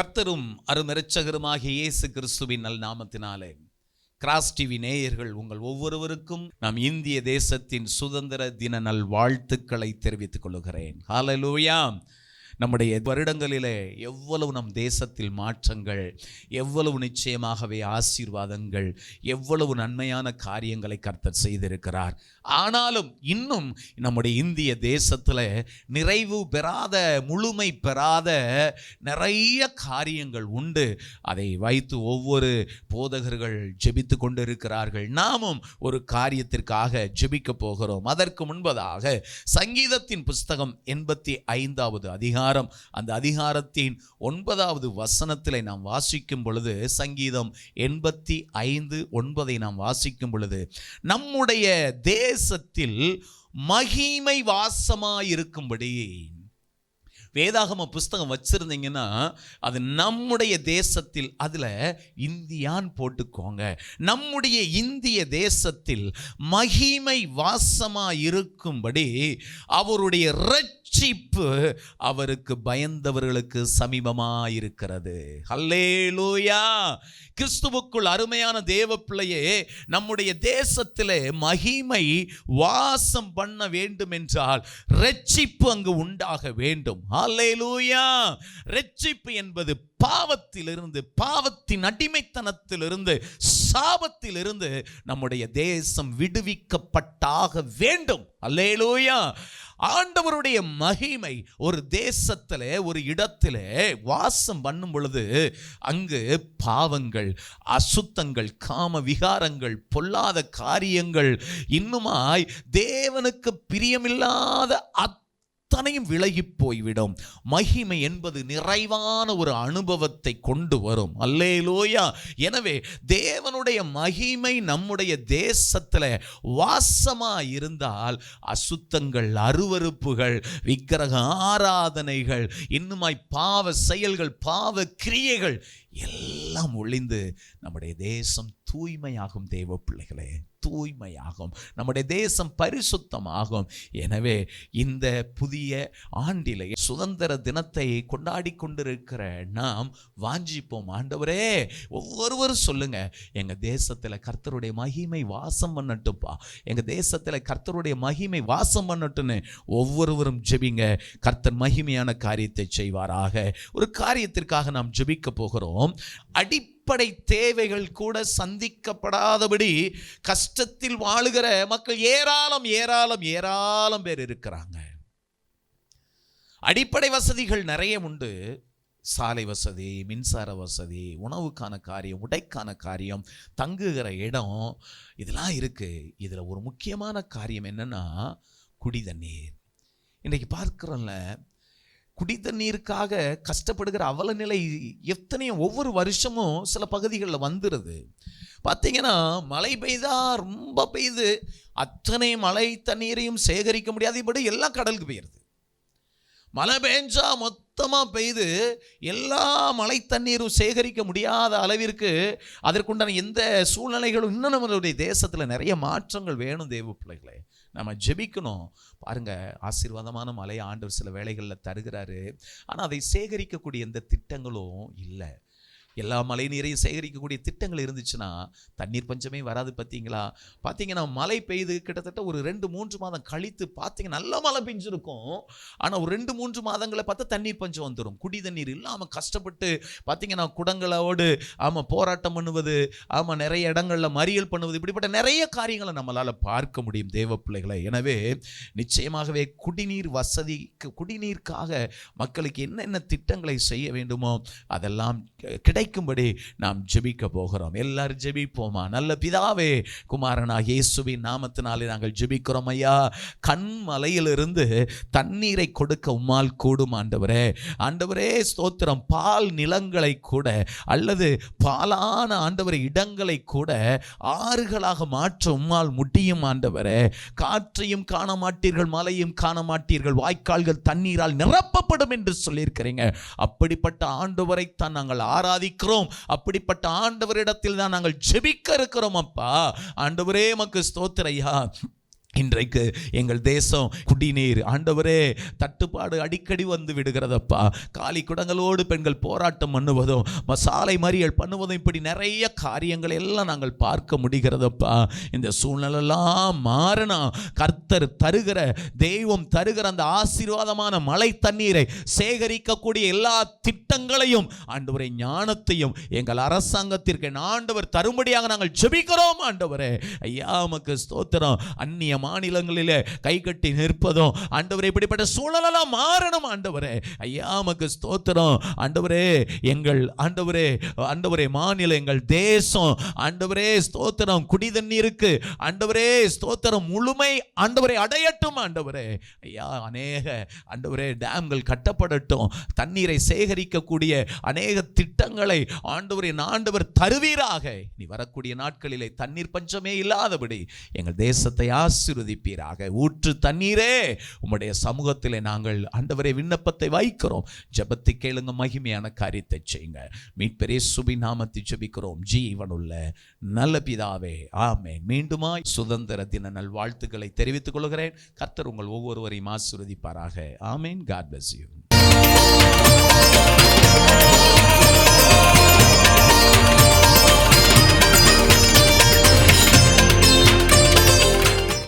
கர்த்தரும் அருமரட்சகருமாகிய இயேசு கிறிஸ்துவின் நல் நாமத்தினாலே கிராஸ் டிவி நேயர்கள் உங்கள் ஒவ்வொருவருக்கும் நாம் இந்திய தேசத்தின் சுதந்திர தின நல் வாழ்த்துக்களை தெரிவித்துக் கொள்கிறேன் ஹாலலூயாம் நம்முடைய வருடங்களிலே எவ்வளவு நம் தேசத்தில் மாற்றங்கள் எவ்வளவு நிச்சயமாகவே ஆசீர்வாதங்கள் எவ்வளவு நன்மையான காரியங்களை கர்த்தர் செய்திருக்கிறார். ஆனாலும் இன்னும் நம்முடைய இந்திய தேசத்தில் நிறைவு பெறாத முழுமை பெறாத நிறைய காரியங்கள் உண்டு. அதை வைத்து ஒவ்வொரு போதகர்கள் ஜெபித்து கொண்டிருக்கிறார்கள். நாமும் ஒரு காரியத்திற்காக ஜெபிக்க போகிறோம். அதற்கு முன்பதாக சங்கீதத்தின் புஸ்தகம் எண்பத்தி ஐந்தாவது அதிகாரம் அந்த அதிகாரத்தின் ஒன்பதாவது வசனத்தில் நாம் வாசிக்கும் பொழுது சங்கீதம் எண்பத்தி ஐந்து ஒன்பதை நாம் வாசிக்கும் பொழுது நம்முடைய தேசத்தில் மகிமை வாசமாயிருக்கும்படி வேதாகம புஸ்தகம் வச்சிருந்தீங்கன்னா அது நம்முடைய தேசத்தில் அதில் இந்தியான் போட்டுக்கோங்க. நம்முடைய இந்திய தேசத்தில் மகிமை வாசமா இருக்கும்படி அவருடைய ரட்சிப்பு அவருக்கு பயந்தவர்களுக்கு சமீபமாக இருக்கிறது ஹல்லேலூயா! கிறிஸ்துவுக்குள் அருமையான தேவ பிள்ளையே நம்முடைய தேசத்தில் மகிமை வாசம் பண்ண வேண்டும் என்றால் ரட்சிப்பு அங்கு உண்டாக வேண்டும். ஹalleluya. ரட்சிப்பு என்பது பாவத்திலிருந்து பாவத்தின் அடிமைத்தனத்திலிருந்து சாபத்திலிருந்து நம்முடைய தேசம் விடுவிக்கப்பட்டாக வேண்டும். அல்லேலூயா ஆண்டவருடைய மகிமை ஒரு தேசத்தில் ஒரு இடத்துல வாசம் பண்ணும் பொழுது அங்கு பாவங்கள் அசுத்தங்கள் காம விகாரங்கள் பொல்லாத காரியங்கள் இன்னுமாய் தேவனுக்கு பிரியமில்லாத அத்தனையும் விலகி போய்விடும். மகிமை என்பது நிறைவான ஒரு அனுபவத்தை கொண்டு வரும். அல்லே லோயா எனவே தேவனுடைய மகிமை நம்முடைய தேசத்தில் வாசமா இருந்தால் அசுத்தங்கள் அருவருப்புகள் விக்கிரக ஆராதனைகள் இன்னுமாய் பாவ செயல்கள் பாவ கிரியைகள் எல்லாம் ஒளிந்து நம்முடைய தேசம் தூய்மையாகும் தேவ பிள்ளைகளே தூய்மையாகும். நம்முடைய தேசம் பரிசுத்தமாகும். எனவே இந்த புதிய ஆண்டிலே சுதந்திர தினத்தை கொண்டாடி கொண்டிருக்கிற நாம் வாஞ்சிப்போம். ஆண்டவரே ஒவ்வொருவரும் சொல்லுங்க எங்க தேசத்தில் கர்த்தருடைய மகிமை வாசம் பண்ணட்டும்ப்பா. எங்க தேசத்தில் கர்த்தருடைய மகிமை வாசம் பண்ணட்டுன்னு ஒவ்வொருவரும் ஜெபிங்க. கர்த்தர் மகிமையான காரியத்தை செய்வாராக. ஒரு காரியத்திற்காக நாம் ஜெபிக்க போகிறோம். அடிப்படை தேவைகள் கூட சந்திக்கப்படாதபடி கஷ்டத்தில் வாழுகிற மக்கள் ஏராளம் ஏராளம் ஏராளம் பேர் இருக்கிறாங்க. அடிப்படை வசதிகள் நிறைய உண்டு. சாலை வசதி மின்சார வசதி உணவுக்கான காரியம் உடைக்கான காரியம் தங்குகிற இடம் இதெல்லாம் இருக்குது இதில் ஒரு முக்கியமான காரியம் என்னென்னா குடி தண்ணீர் இன்றைக்கி பார்க்குறோம்ல குடி தண்ணீருக்காக கஷ்டப்படுகிற அவல நிலை எத்தனையோ ஒவ்வொரு வருஷமும் சில பகுதிகளில் வந்துடுது பார்த்தீங்கன்னா மழை பெய்தா ரொம்ப பெய்து அத்தனை மழை தண்ணீரையும் சேகரிக்க முடியாதபடி எல்லாம் கடலுக்கு போயிடுது மழை பெஞ்சா மொத்தமாக பெய்து எல்லா மழை தண்ணீரும் சேகரிக்க முடியாத அளவிற்கு அதற்குண்டான எந்த சூழ்நிலைகளும் இன்னும் நம்மளுடைய தேசத்தில் நிறைய மாற்றங்கள் வேணும் தேவ பிள்ளைகளே. நம்ம ஜெபிக்கணும். பாருங்க ஆசீர்வாதமான மலையை ஆண்டவர் சில வேலைகளில் தருகிறாரு. ஆனால் அதை சேகரிக்கக்கூடிய எந்த திட்டங்களும் இல்லை. எல்லா மழை நீரையும் சேகரிக்கக்கூடிய திட்டங்கள் இருந்துச்சுன்னா தண்ணீர் பஞ்சமே வராது பார்த்தீங்களா பார்த்தீங்கன்னா மழை பெய்து கிட்டத்தட்ட ஒரு ரெண்டு மூன்று மாதம் கழித்து பார்த்தீங்கன்னா நல்ல மழை பெஞ்சிருக்கும். ஆனால் ஒரு ரெண்டு மூன்று மாதங்களை பார்த்தா தண்ணீர் பஞ்சம் வந்துடும் குடி தண்ணீர் இல்லாமல் கஷ்டப்பட்டு பார்த்தீங்கன்னா குடங்களோடு ஆமாம் போராட்டம் பண்ணுவது ஆமாம் நிறைய இடங்களில் மறியல் பண்ணுவது இப்படிப்பட்ட நிறைய காரியங்களை நம்மளால் பார்க்க முடியும் தேவ பிள்ளைகளை. எனவே நிச்சயமாகவே குடிநீர் வசதிக்கு குடிநீருக்காக மக்களுக்கு என்னென்ன திட்டங்களை செய்ய வேண்டுமோ அதெல்லாம் கிடைக்கும்படி நாம் ஜெபிக்க போகிறோம். எல்லாரும் ஜெபிப்போமா? நல்ல பிதாவே குமாரனா இயேசுவின் நாமத்தினாலே நாங்கள் ஜெபிக்கிறோம் ஐயா. கண்மலையிலிருந்து தண்ணீரை கொடுக்க உம்மால் கூடும் ஆண்டவரே. ஆண்டவரே ஸ்தோத்திரம். பால் நிலங்களை கூட அல்லது பாலான ஆண்டவர் இடங்களை கூட ஆறுகளாக மாற்ற உம்மால் முடியும் ஆண்டவரே. காற்றையும் காண மாட்டீர்கள் மலையும் காண மாட்டீர்கள் வாய்க்கால்கள் தண்ணீரால் நிரப்பப்படும் என்று சொல்லியிருக்கிறீங்க. அப்படிப்பட்ட ஆண்டவரை தான் நாங்கள் இருக்கிறோம் அப்படிப்பட்ட ஆண்டவரிடத்தில் தான் நாங்கள் ஜெபிக்க இருக்கிறோம் அப்பா. ஆண்டவரே மக்கு ஸ்தோத்திரையா இன்றைக்கு எங்கள் தேசம் குடிநீர் ஆண்டவரே தட்டுப்பாடு அடிக்கடி வந்து விடுகிறதப்பா. காலி குடங்களோடு பெண்கள் போராட்டம் பண்ணுவதும் மசாலை மறியல் பண்ணுவதும் இப்படி நிறைய காரியங்களை எல்லாம் நாங்கள் பார்க்க முடிகிறதப்பா. இந்த சூழ்நிலெல்லாம் மாறணும் கர்த்தர் தருகிற தெய்வம் தருகிற அந்த ஆசீர்வாதமான மழை தண்ணீரை சேகரிக்கக்கூடிய எல்லா திட்டங்களையும் ஆண்டவரை ஞானத்தையும் எங்கள் அரசாங்கத்திற்கு ஆண்டவர் தரும்படியாக நாங்கள் ஜெபிக்கிறோம் ஆண்டவரே. ஐயா நமக்கு ஸ்தோத்திரம். அந்நிய மாநிலங்களிலே கை கட்டி நிற்பதும் ஆண்டவரே இப்படிப்பட்ட சூழலெல்லாம் மாறணும் ஆண்டவரே. ஐயா மக்கு ஸ்தோத்திரம். ஆண்டவரே எங்கள் ஆண்டவரே ஆண்டவரே மாநிலம் எங்கள் தேசம். ஆண்டவரே ஸ்தோத்திரம். குடி தண்ணீருக்கு ஆண்டவரே ஸ்தோத்திரம். முழுமை ஆண்டவரை அடையட்டும் ஆண்டவரே. ஐயா அநேக ஆண்டவரே டேம்கள் கட்டப்படட்டும். தண்ணீரை சேகரிக்கக்கூடிய அநேக திட்டங்களை ஆண்டவரின் ஆண்டவர் தருவீராக. நீ வரக்கூடிய நாட்களிலே தண்ணீர் பஞ்சமே இல்லாதபடி எங்கள் தேசத்தை ஆசீர்வதிப்பீராக. ஊற்று தண்ணீரே. உம்முடைய சமூகத்திலே நாங்கள் ஆண்டவரே விண்ணப்பத்தை வைக்கிறோம் ஜபத்தை கேளுங்க மகிமையான காரியத்தை செய்யுங்க. மீட்பெரே சுபி நாமத்தை ஜெபிக்கிறோம். ஜீவனுள்ள நல்ல பிதாவே ஆமே மீண்டுமாய் சுதந்திர தின நல் வாழ்த்துக்களை தெரிவித்துக் கொள்கிறேன். கர்த்தர் உங்கள் ஒவ்வொருவரையும் ஆசீர்வதிப்பாராக. ஆமேன். God bless you